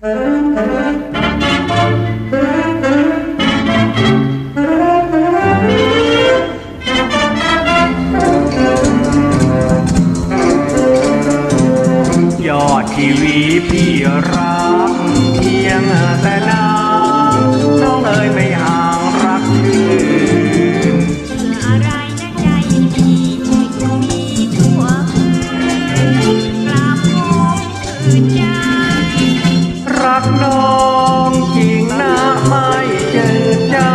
ยอดทีวีพี่รักเพียงแต่ กน้องจริงนะไม่เจอจา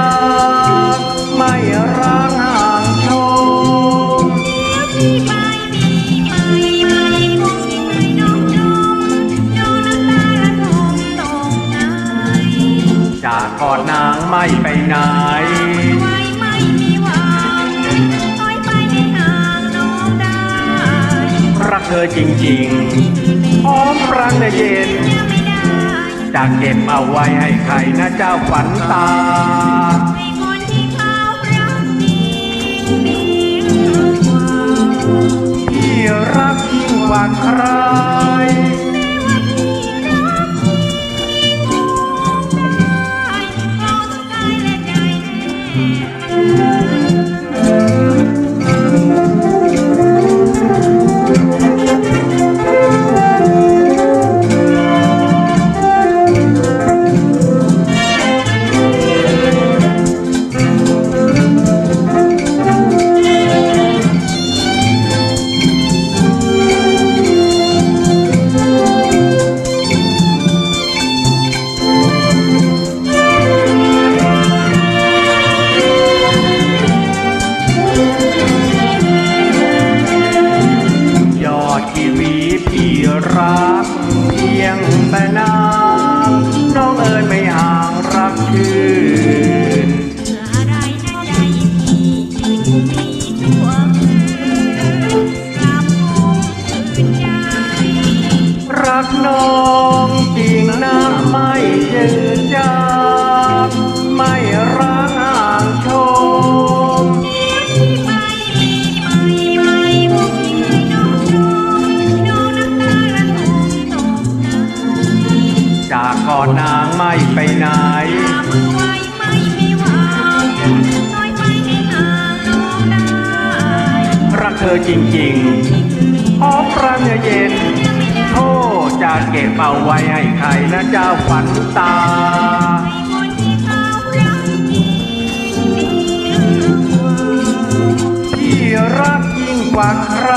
งไม่รักห่างชมพี่ไมีไหมไหมคงมีไหมน้องจมน้องน้ำตาละทมตรงไหนจากกอดนางไม่ไปไหนไม่มีหวังถอยไปให้ห่างน้องได้รักเธอจริงๆหอมรังเย็นยังไม่ได้ จะเก็บเอาไว้ให้ใครนะเจ้าฝันตา ให้คนที่เขารักจริงดีกว่าพี่รักยิ่งกว่าใคร รักเพียงแต่นา กก่อนนางไม่ไปไหน รักเธอจริงๆหอมรังเย็นโอ้จะเก็บเอาไว้ให้ใครนะเจ้าฝันตาพี่รักยิ่งกว่าใคร